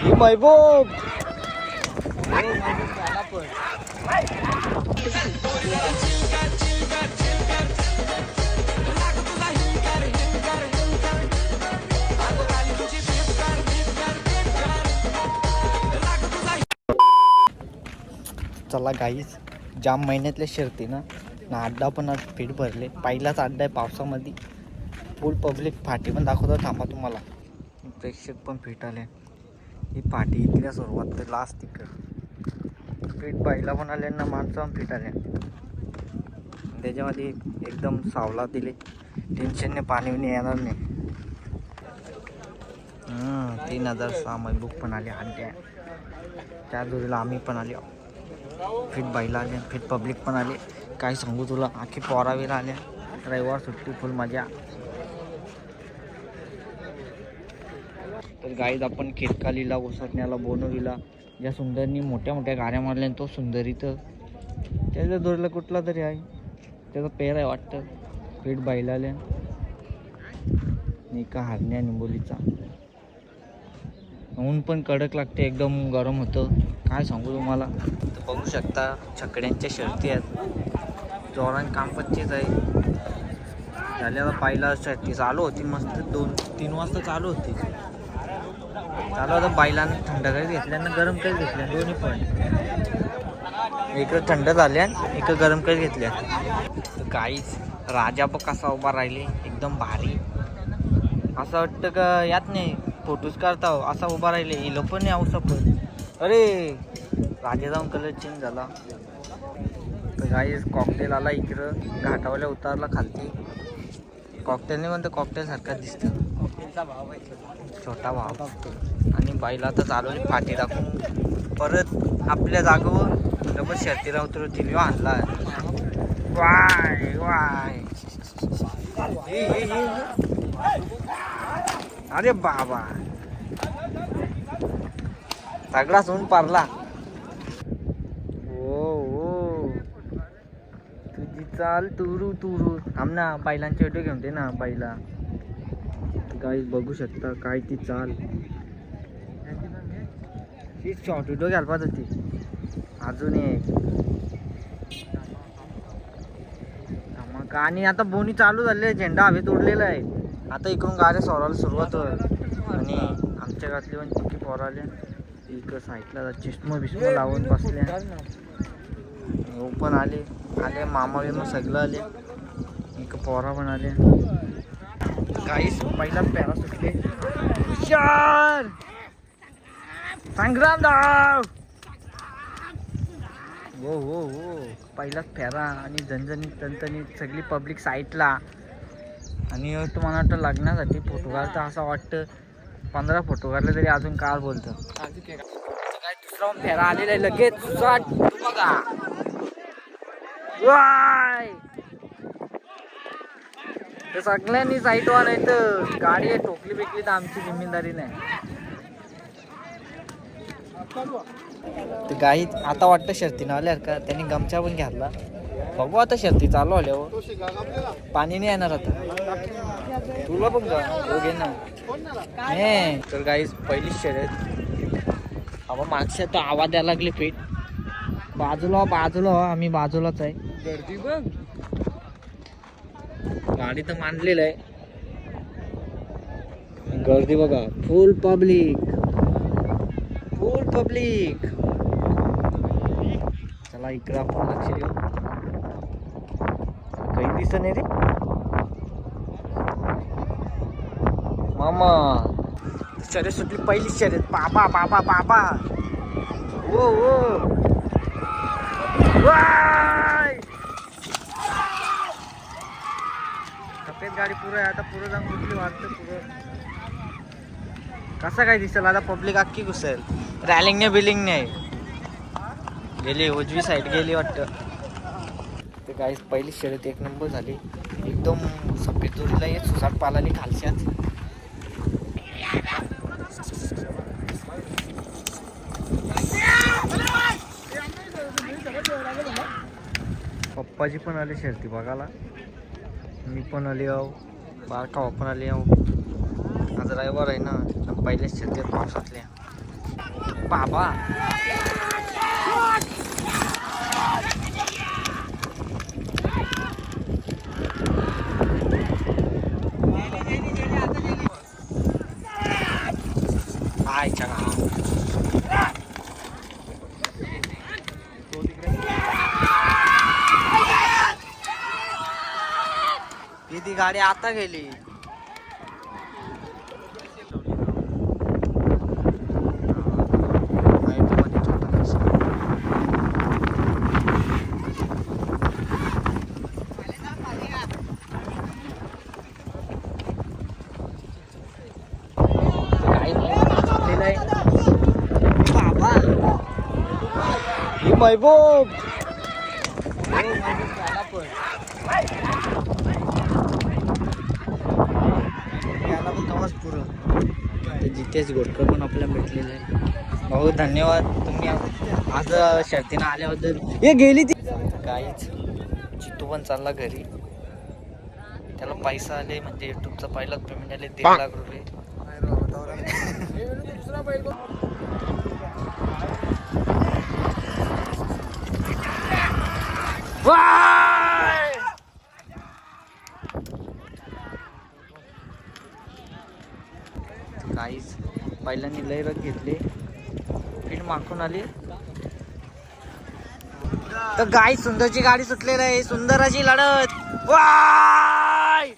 ही महबूब. चला गाईच जाम महिन्यातल्या शर्ती ना. ना अड्डा पण आज फिट भरले. पहिलाच अड्डा आहे पावसामध्ये. फुल पब्लिक फाटी पण दाखवतो थांबा तुम्हाला. प्रेक्षक पण फिट आले. ही पाठी इथल्या सुरुवात तर लास्ट तिकड. फिट बाईला पण आले ना माणसं फिट आले. त्याच्यामध्ये एकदम सावला दिले. टेन्शनने पाणी बिणी येणार नाही. तीन हजार सहा बुक पण आले आणि त्या जोडीला आम्ही पण आले. फिट बाईला आले फिट पब्लिक पण आले. काय सांगू तुला आखी पोरावीला आल्या. रविवार सुट्टी फुल मजा तर गाईज आपण खेतकालीला ओसरण्याला बोनवलीला ज्या सुंदरनी मोठ्या मोठ्या गाऱ्या मारल्या तो सुंदरी तर त्याच्या दोरीला कुठला तरी आहे. त्याचा पेर आहे वाटतं. फिट बैलाल्या आल्या एका हरण्या निंबोलीचा. ऊन पण कडक लागते एकदम गरम होतं. काय सांगू तुम्हाला? तर बघू शकता छकड्यांच्या शर्ती आहेत. जोरान काम पच्चीच आहे. झाल्याला पाहिला शर्ती चालू होती मस्त दोन तीन वाजता चालू होती. चालू आता बायलानं थंड काही घेतल्यानं गरम काही घेतल्या दोन्ही पण. इकडं थंड झाल्या इकडं गरम काही घेतल्या काहीच राजा पण कसा उभा राहिले एकदम भारी. असं वाटतं का यात नाही फोटोज काढता हो, असा उभा राहिले इलो पण नाही आवसा पण. अरे राजा जाऊन कलर चेंज झाला. तर गाईस कॉकटेल आला इकडं घाटावाल्या उतारला खालती. कॉकटेलने म्हणतं कॉकटेल सारखा दिसतं. छोटा भाव आणि बाईला तर चालवली फाटी टाकून परत आपल्या जागेवर डबल शर्तीला मी आणला. वाय वाय. हे, हे, हे, हे. अरे बाबा. सगळा सोन पारला. ओ ओ तुझी चाल तुरू तुरू. थांब ना बैलांचे व्हिडिओ घेऊन दे ना बैला. काही बघू शकता काय ती चाल. ती शॉर्ट व्हिडिओ घ्यायला होती. अजून एक मग आणि आता बोनी चालू झाले झेंडा हवेत उडलेला आहे. आता इकडून गाड्या सोडायला सुरुवात होईल. आणि आमच्या घरातली पण चुकी पोराले. इकडं साईडला चिष्म बिष्म लावून बसल्या हो पण आले. आले मामा बिमा सगळं आले. इकडं पोरा पण आले. काहीच पहिला पॅरा सुटले. हुशार! संग्राम दाव! हो हो हो. पहिलाच फेरा आणि झणझणीत तणतणीत सगळी पब्लिक साईटला आणि तुम्हाला वाटतं लग्नासाठी फोटो काढतं असं वाटतं पंधरा फोटो काढले तरी अजून काळ बोलतं. काय दुसरा फेरा आलेला आहे लगेच. सुसाट बघा. वाय! तर सगळ्यांनी साईट वर आहे तर गाडी आहे ठोकली बिकली तर आमची जिम्मेदारी नाही. तर गाई आता वाटतं शर्तीनं आल्यावर का? त्यांनी गमछा पण घातला. बघू आता शर्ती चालू आल्यावर. पाणी नाही येणार आता. तुला पण का घे ना. हे तर गाईच पहिली शर्यत अबा मागच्या तर आवाज द्यायला लागले पेट. बाजूला बाजूला आम्ही बाजूलाच आहे. गर्दी बघ. गाडी तर मांडलेलं आहे. गर्दी बघा फुल पब्लिक फुल पब्लिक चला इकडं आपण लक्ष देऊ. काही दिसत नाही रे. मामा. शर्यत सुटली पहिली शर्यत. बाबा बाबा बाबा. ओ ओ वा! सफेद गाडी पुरं आहे. आता पुरं जाऊन कुठली वाटतं पुरं कसा काय दिसेल? आता पब्लिक अख्खी घुसेल. रॅलिंग नाही बिलिंग नाही गेली उजवी साईड गेली वाटतं. ते काय पहिली शर्यत एक नंबर झाली. एकदम सफेद दोरीला येत सुसाट पालाली खालशात पप्पाजी पण आले शर्ती बघायला. मी पण आले आहो. बारका ओपन आले आज रविवार आहे ना पहिल्याच शर्ती पावसातल्या बाबा आयच्या गावात. ही ती गाडी आता गेली. ही महबूब. हो, पुरं. तर जितेश गोडकर पण आपल्याला भेटलेले आहे. भाऊ धन्यवाद. तुम्ही आज शर्तीनं आल्याबद्दल. हे गेली ती. काहीच चितू पण चालला घरी. त्याला पैसा आले म्हणजे युट्यूबचा पहिलाच पेमेंट आले दीड लाख रुपये. वा काहीच पहिल्यांनी लय रग घेतले. फिट माखून आली. तर गाई सुंदरची गाडी सुटलेली आहे. सुंदराची लढत. वाय!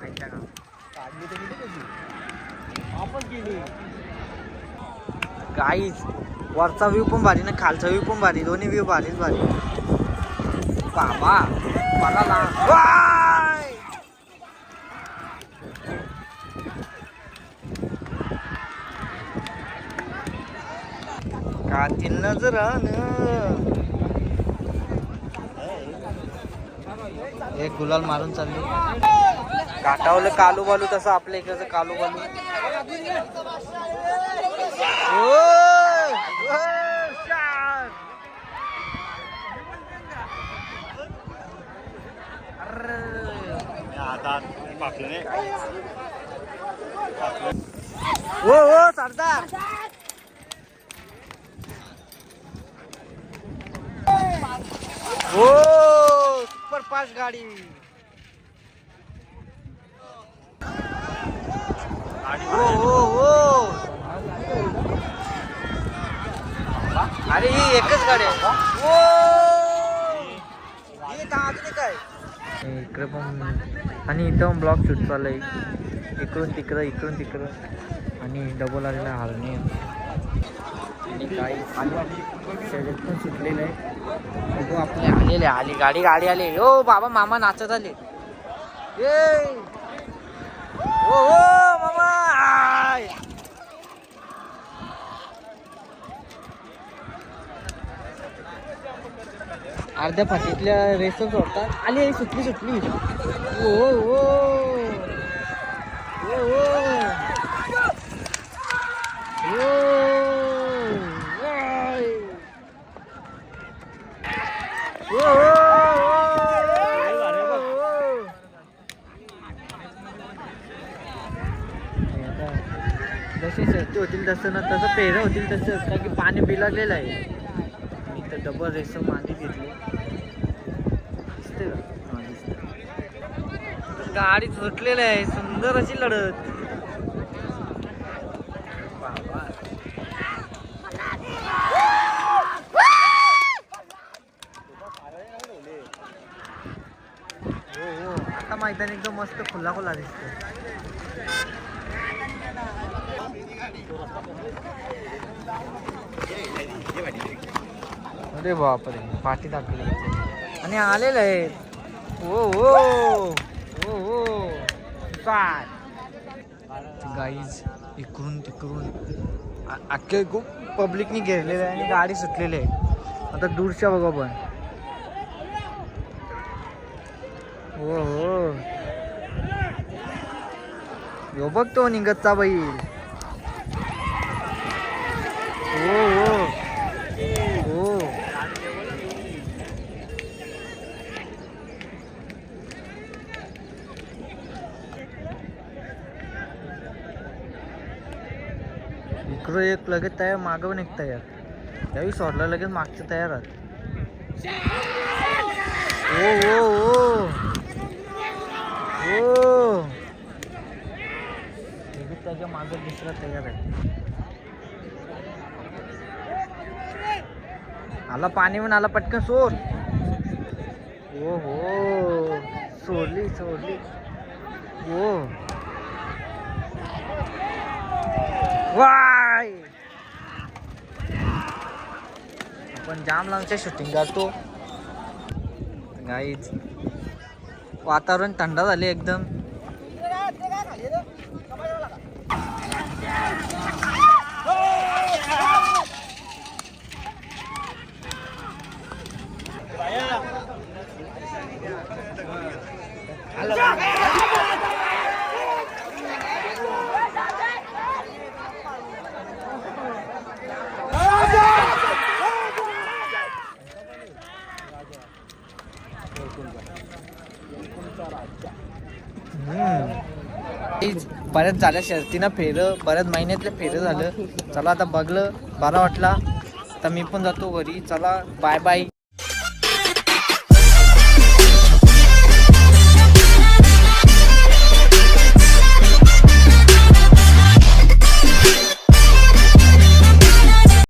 खायच्या गाईच वरचा व्ह्यू पण भारी ना खालचा व्ह्यू पण भारी दोन्ही व्ह्यू भारीच भारी. बाबा मला ला- वाय! कातील नजर एक गुलाल मारून चालली. काटावलं कालू बालू तसं आपल्या इकडचं कालू बालू. ओ ओ सरदार ओ सुपर फास्ट गाडी. हो हो हो. अरे ही एकच गाडी आहे. हो. ही. अजून इकडे पण आणि इथं ब्लॉक शूट चाललंय. इकडून तिकडं इकडून तिकडं. आणि डबल आलेला हारणे आणि काही शर्यत पण सुटलेलं. आहे बघू आपले आलेले आली. गाडी गाडी आली. हो बाबा मामा नाचत आले. ए हो हो मामा. अर्ध्या फाटीतल्या रेस सोडतात आली आई सुटली सुटली. ओ हो. ओ ओ ओ ओ ओ आय. ओ ओ ओ जशी शर्ती होतील तसं ना तसं पेरं होतील तसं. कारण की पाणी बिलागलेलं आहे. मी तर डबल रेस मागे घेतली. दिसते का? दिसते. गाडी सुटलेली आहे. सुंदर अशी लढत. बाबा. हो हो. आता मैदान एकदम मस्त खुला खुला दिसतो अरे बापरे पाठी दाखवली आणि आलेलं आहे ओ ओ ओ ओ काय गाईज इकडून तिकडून अख्खे खूप पब्लिकनी घेरलेलं आहे आणि गाडी सुटलेली आहे. आता दूरच्या बघा पण हो हो. यो बघ तो निघतचा बैल. हो हो हो इकडं एक लगेच तयार मागं पण एक तयार. त्यावेळी सोडलं लगेच मागचं तयार आहात. ओ ओ ओ. ओ. लगेच त्याच्या मागं दुसरा तयार आहे. आला पाणी पण आला पटकन सोड. ओ हो सोडली सोडली. ओ. वाय. आपण जाम लांबच्या शूटिंग करतो गाईच वातावरण थंड झाले एकदम. बऱ्याच झाल्या शर्तीनं फेरं बऱ्याच महिन्यातलं फेरं झालं. चला आता बघलं बरा वाटला. तर मी पण जातो घरी. चला बाय बाय